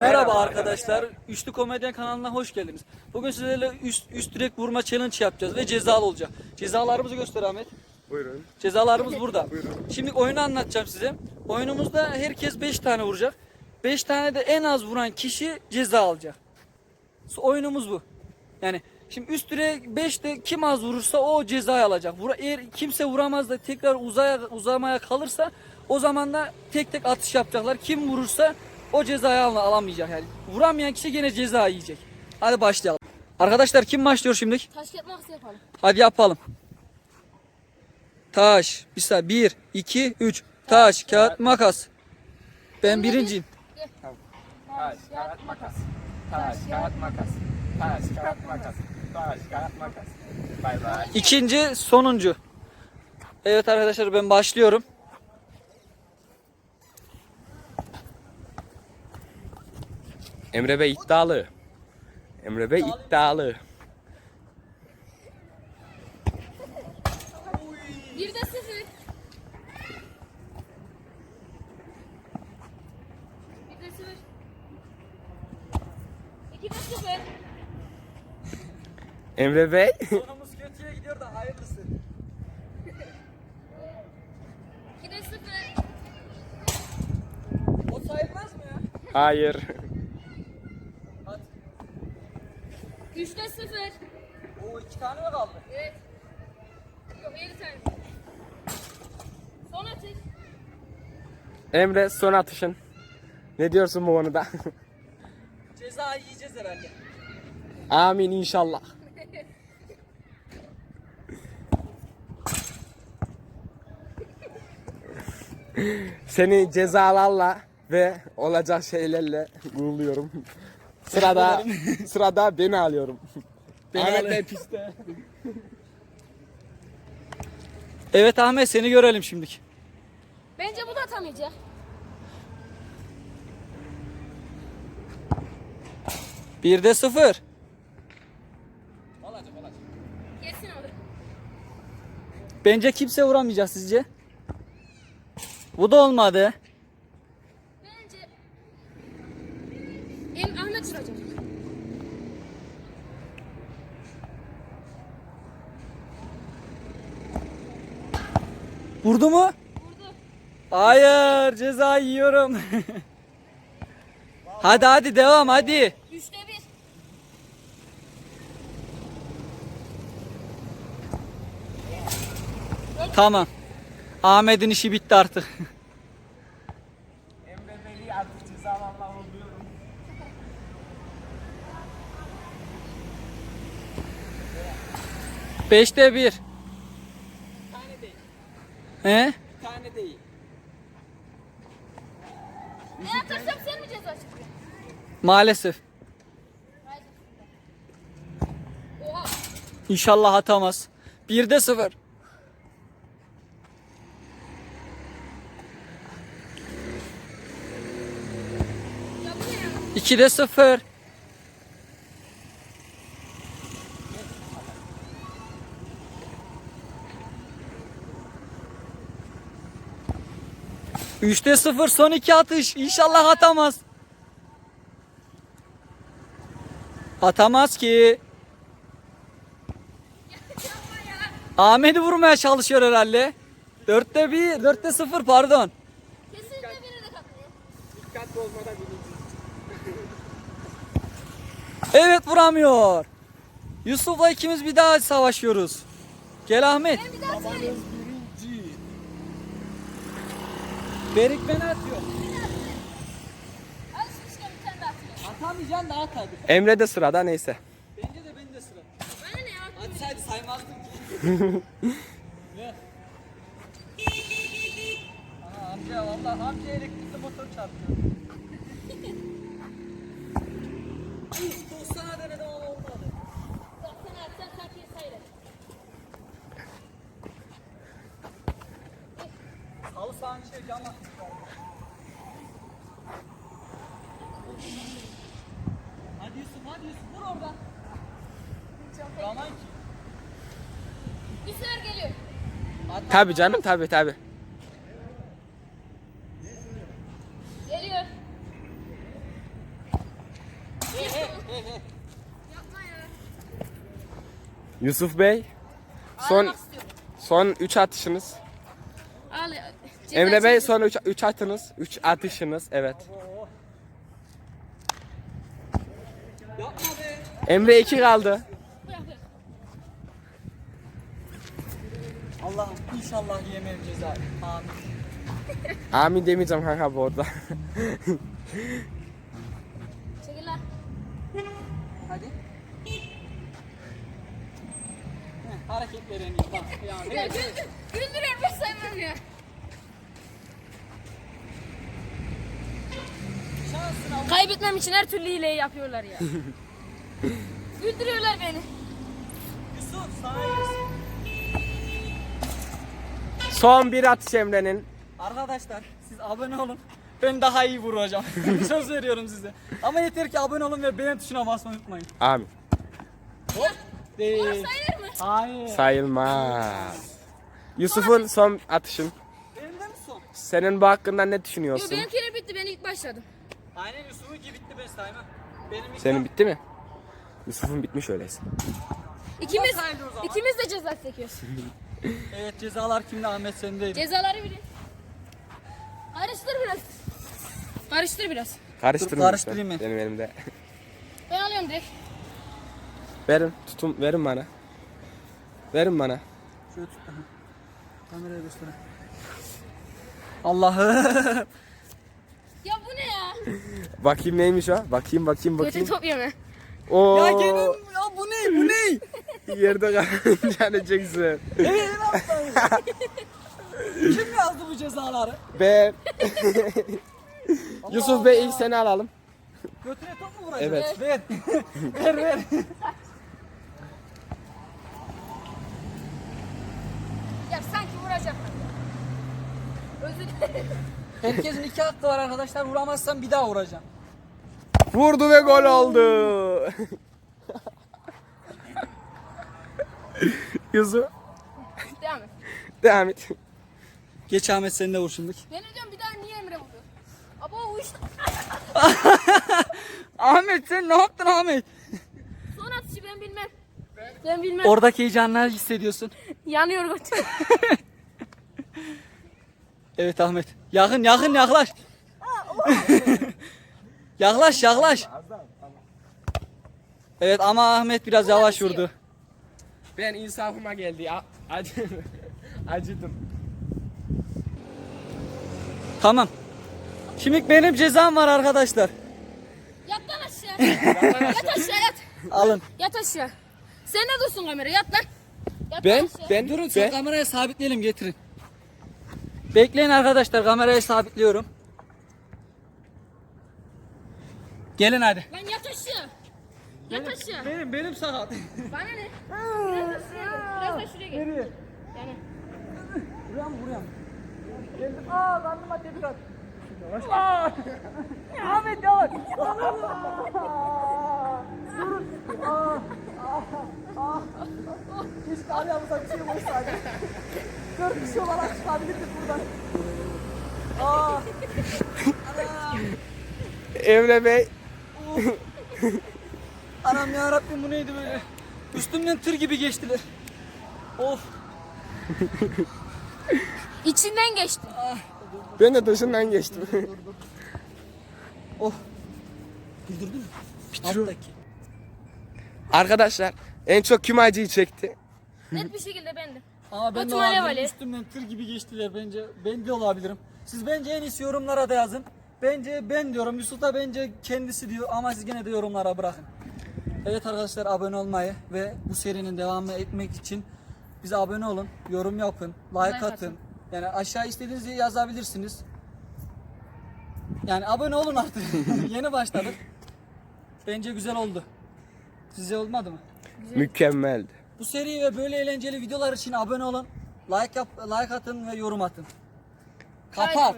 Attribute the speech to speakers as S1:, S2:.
S1: Merhaba arkadaşlar. Üçlü Komedyen kanalına hoş geldiniz. Bugün sizlerle üst, üst direk vurma challenge yapacağız ve cezalı olacak. Cezalarımızı göster Ahmet.
S2: Buyurun.
S1: Cezalarımız burada. Şimdi oyunu anlatacağım size. Oyunumuzda herkes 5 tane vuracak. 5 tane de en az vuran kişi ceza alacak. Oyunumuz bu. Yani şimdi üst direk 5'te kim az vurursa o cezayı alacak. Vura, eğer kimse vuramaz da tekrar uzaya, uzamaya kalırsa o zaman da tek tek atış yapacaklar. Kim vurursa o cezayı al- alamayacak yani. Vuramayan kişi gene ceza yiyecek. Hadi başlayalım. Arkadaşlar kim başlıyor şimdi?
S3: Taş kağıt makas yapalım.
S1: Hadi yapalım. Taş. Bir saniye. Bir, iki, üç. Taş, kağıt, makas. Ben birinciyim.
S2: Taş, kağıt, makas. Taş, kağıt, makas. Taş, kağıt, makas. Taş, kağıt, makas. Bay bay.
S1: İkinci, sonuncu. Evet arkadaşlar ben başlıyorum.
S2: Emre Bey iddialı. Emre Bey iddialı.
S3: Bir de sıfır. Bir de sıfır. İki de sıfır.
S2: Emre Bey.
S1: Sonumuz kötüye gidiyor da hayırlısı.
S3: İki de sıfır.
S1: O sayılmaz mı ya?
S2: Hayır.
S1: Hadi.
S3: Üç de sıfır.
S1: O iki tane mi kaldı?
S3: Evet. Yok yedi tane. Son atış.
S2: Emre son atışın. Ne diyorsun bu konuda?
S1: Ceza yiyeceğiz herhalde.
S2: Amin inşallah. Seni cezalarla ve olacak şeylerle uğurluyorum. Sırada sırada beni alıyorum. Ahmet Bey piste.
S1: Evet Ahmet seni görelim şimdiki.
S3: Bence bu da atamayacak.
S1: Bir de sıfır.
S3: Kesin olur.
S1: Bence kimse vuramayacak sizce. Bu da olmadı.
S3: Bence Em Ahmet vuracak.
S1: Vurdu mu?
S3: Vurdu.
S1: Hayır ceza yiyorum. hadi hadi devam hadi.
S3: Üçte bir.
S1: Tamam. Ahmet'in işi bitti artık.
S2: Emre Bey'i artık cezalarla uğurluyorum.
S1: Beşte bir. He?
S2: Bir tane değil.
S3: Ben atarsam sen mi ceza çıkıyorsun?
S1: Maalesef.
S3: Oha.
S1: İnşallah atamaz. Bir de sıfır.
S3: Ya bu ne ya?
S1: İki de sıfır. Üçte sıfır son iki atış. İnşallah atamaz. Atamaz ki. Ahmet'i vurmaya çalışıyor herhalde. Dörtte bir, dörtte sıfır pardon.
S3: Kesinlikle biri de katmıyor.
S2: Dikkatli olmadan birinci.
S1: Evet vuramıyor. Yusuf'la ikimiz bir daha savaşıyoruz. Gel Ahmet.
S3: Ben bir daha söyleyeyim.
S1: Berik beni atıyor.
S3: Alışmışken bir tane daha atıyor.
S1: Atamayacaksın da at hadi.
S2: Emre de sırada neyse.
S1: Bence de benim de sıra.
S3: Bana ne ya?
S1: Hadi hadi saymazdım ki. Ver. Ana amca vallahi amca elektrikli motor çarpıyor. 90'a denedim ama olmadı.
S3: Baksana atsan sanki sayılır.
S1: Halı sahanın şey cama. Hadi Yusuf hadi Yusuf vur oradan. Yaman ki.
S3: Bir sefer geliyor.
S2: Tabi canım tabi tabi.
S3: Geliyor.
S2: Yusuf Bey son son 3 atışınız.
S3: Al. ya. Ceza
S2: Emre Bey son 3 3 atınız. 3 atışınız. Evet. Emre 2 kaldı.
S1: Allah'ım inşallah yemem cezayı. Amin.
S2: Amin demeyeceğim kanka bu arada.
S3: Çekil lan.
S1: Hadi. Heh, hareketler en iyi. Bak ya.
S3: Ya güldür. Güldürüyor ben sevmem ya.
S1: Şansına
S3: Kaybetmem için her türlü hileyi yapıyorlar ya. Güldürüyorlar beni.
S1: Yusuf sana gelsin.
S2: Son bir atış Emre'nin.
S1: Arkadaşlar siz abone olun. Ben daha iyi vuracağım. Söz veriyorum size. Ama yeter ki abone olun ve beğen tuşuna basmayı unutmayın.
S2: Amin.
S1: Hop. Değil.
S3: Sayır mı?
S1: Hayır.
S2: Sayılmaz. Yusuf'un son atışın.
S1: Benim de mi son?
S2: Senin bu hakkında ne
S3: Yo
S2: düşünüyorsun?
S3: benimkiler bitti ben ilk başladım.
S1: Aynen Yusuf'unki bitti ben saymam. Benim ilk
S2: Senin bitti mi? Yusuf'un bitmiş öyleyse.
S3: İkimiz,
S1: sayılır o zaman.
S3: ikimiz de ceza çekiyoruz.
S1: Evet cezalar kimde Ahmet sendeydi.
S3: Cezaları bilin. Karıştır biraz. Karıştır biraz.
S2: Karıştırın
S1: Dur, karıştırayım ben.
S2: Benim elimde.
S3: Ben alıyorum direkt.
S2: Verin, tutun, verin bana. Verin bana.
S1: Şöyle tut. Aha. Kameraya göster. Allah'ım.
S3: Ya bu ne ya?
S2: Bakayım neymiş o? Bakayım, bakayım,
S3: Götün
S2: bakayım.
S3: top yeme.
S2: Oo,
S1: ya gene ya bu ne bu ne?
S2: Yerde kalınca ne çeksin.
S1: Lan Kim yazdı bu cezaları?
S2: Ben. Yusuf Bey ilk seni alalım.
S1: Götüne top mu vuracağız?
S2: Evet.
S1: Ver. ver ver.
S3: Ya sanki vuracaklar. Özür dilerim.
S1: Herkesin iki hakkı var arkadaşlar. Vuramazsam bir daha vuracağım.
S2: Vurdu ve gol oldu. Yusuf,
S3: Devam et.
S2: devam et.
S1: Geç Ahmet sen de vur şimdi.
S3: Ben diyorum bir daha niye Emre vuruyor? Aba o uyuştu.
S1: Ahmet sen ne yaptın Ahmet?
S3: Son atışı ben bilmem. Ben bilmem.
S1: Oradaki heyecanlar hissediyorsun.
S3: Yanıyor götüm.
S1: Evet Ahmet. Yakın yakın yaklaş. yaklaş yaklaş. Evet ama Ahmet biraz yavaş vurdu.
S2: Ben insafıma geldi ya. Acı, acıdım.
S1: Tamam. Şimdi benim cezam var arkadaşlar.
S3: Yat lan aşağı. yat aşağı yat.
S1: Alın.
S3: Yat aşağı. Sen de dursun kamera yat lan. Yat
S2: Ben,
S3: lan aşağı.
S2: ben,
S1: Durun sen
S2: ben.
S1: kameraya sabitleyelim getirin. Bekleyin arkadaşlar kamerayı sabitliyorum. Gelin hadi.
S3: Lan yat aşağı. Yat aşağı.
S1: Benim benim sakat.
S3: Bana ne? Biraz da şuraya gel. Biraz da şuraya gel.
S1: Nereye?
S3: Yani.
S1: Buraya mı buraya mı? Geldim. Aa karnıma tepik at. Yavaş. Aa! Ahmet yavaş. Durun. Aa! Aa! Keşke ayağımıza bir şey olsaydı. Dört kişi olarak çıkabilirdik buradan. Aa!
S2: Emre Bey.
S1: Anam ya Rabbim bu neydi böyle? Üstümden tır gibi geçtiler. Of.
S3: İçinden geçti.
S2: Ben de dışından geçtim.
S1: Of. Güldürdün mü? Alttaki.
S2: Arkadaşlar en çok kim acıyı çekti?
S3: Net bir şekilde bendim.
S1: Ama ben de olabilirim.
S3: Evali.
S1: Üstümden tır gibi geçtiler bence. Ben de olabilirim. Siz bence en iyisi yorumlara da yazın. Bence ben diyorum. Yusuf da bence kendisi diyor ama siz gene de yorumlara bırakın. Evet arkadaşlar abone olmayı ve bu serinin devamı etmek için bize abone olun, yorum yapın, like,
S3: Like
S1: atın.
S3: atın.
S1: Yani aşağı istediğinizi yazabilirsiniz. Yani abone olun artık. Yeni başladık. Bence güzel oldu. Size olmadı mı?
S2: Mükemmeldi.
S1: Bu seri ve böyle eğlenceli videolar için abone olun. Like yap, like atın ve yorum atın. Kapat.